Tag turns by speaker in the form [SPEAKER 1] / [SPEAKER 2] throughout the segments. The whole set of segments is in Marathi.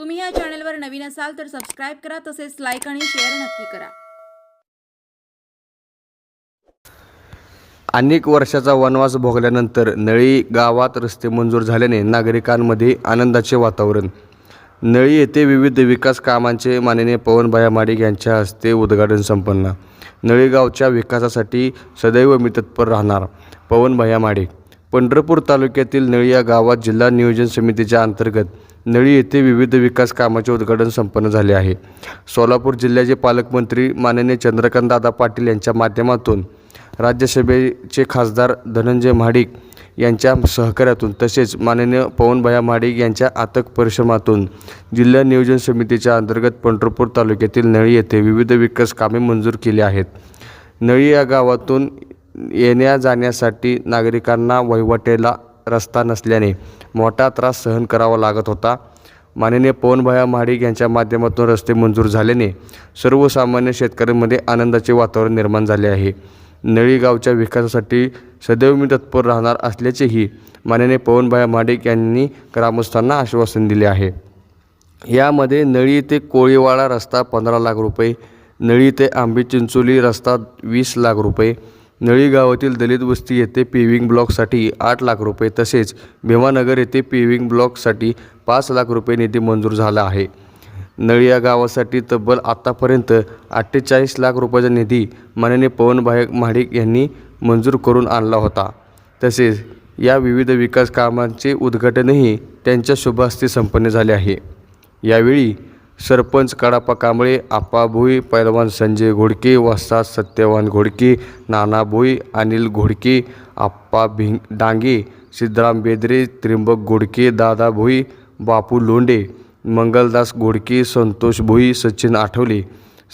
[SPEAKER 1] तुम्ही या चॅनलवर नवीन असाल तर सबस्क्राईब करा तसेच लाईक आणि शेअर नक्की करा.
[SPEAKER 2] अनेक वर्षाचा वनवास भोगल्यानंतर नळी गावात रस्ते मंजूर झाल्याने नागरिकांमध्ये आनंदाचे वातावरण. नळी येथे विविध विकास कामांचे माननीय पवनभाया माडिक यांच्या हस्ते उद्घाटन संपन्न. नळीगावच्या विकासासाठी सदैव मी तत्पर राहणार पवनभाया माडिक. पंढरपूर तालुक्यातील नळी या गावात जिल्हा नियोजन समितीच्या अंतर्गत नळी येथे विविध विकास कामाचे उद्घाटन संपन्न झाले आहे. सोलापूर जिल्ह्याचे पालकमंत्री माननीय चंद्रकांतदादा पाटील यांच्या माध्यमातून राज्यसभेचे खासदार धनंजय महाडिक यांच्या सहकार्यातून तसेच माननीय पवनभाया महाडिक यांच्या आतक परिश्रमातून जिल्हा नियोजन समितीच्या अंतर्गत पंढरपूर तालुक्यातील नळी येथे विविध विकास कामे मंजूर केली आहेत. नळी या गावातून येण्या जाण्यासाठी नागरिकांना वहिवाटेला रस्ता नसल्याने मोठा त्रास सहन करावा लागत होता. माननीय पवनभाया महाडिक यांच्या माध्यमातून रस्ते मंजूर झाल्याने सर्वसामान्य शेतकऱ्यांमध्ये आनंदाचे वातावरण निर्माण झाले आहे. नळीगावच्या विकासासाठी सदैव मी तत्पर राहणार असल्याचेही माननीय पवनभाया महाडिक यांनी ग्रामस्थांना आश्वासन दिले आहे. यामध्ये नळी ते कोळीवाडा रस्ता पंधरा लाख रुपये नळी ते आंबे चिंचोली रस्ता वीस लाख रुपये नळी गावातील दलित वस्ती येथे पेविंग ब्लॉकसाठी आठ लाख रुपये तसेच भीमानगर येथे पेविंग ब्लॉकसाठी पाच लाख रुपये निधी मंजूर झाला आहे. नळी या गावासाठी तब्बल आत्तापर्यंत अठ्ठेचाळीस लाख रुपयाचा निधी माननीय पवनभाई महाडिक यांनी मंजूर करून आणला होता. तसेच या विविध विकास कामांचे उद्घाटनही त्यांच्या शुभहस्ते संपन्न झाले आहे. यावेळी सरपंच कडापा कांबळे आप्पा भोई पैलवान संजय घोडके वस्ताद सत्यवान घोडके नाना भोई अनिल घोडके आप्पा भिंग डांगे सिद्धराम बेदरे त्रिंबक घोडके दादाभोई बापू लोंडे मंगलदास घोडके संतोष भोई सचिन आठवले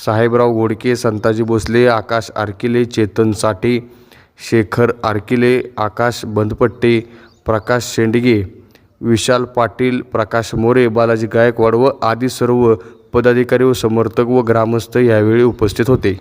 [SPEAKER 2] साहेबराव घोडके संताजी भोसले आकाश आरकिले चेतन साठे शेखर आरकिले आकाश बंदपट्टे प्रकाश शेंडगे विशाल पाटील प्रकाश मोरे बालाजी गायकवाड व आदी सर्व पदाधिकारी व समर्थक व ग्रामस्थ यावेळी उपस्थित होते.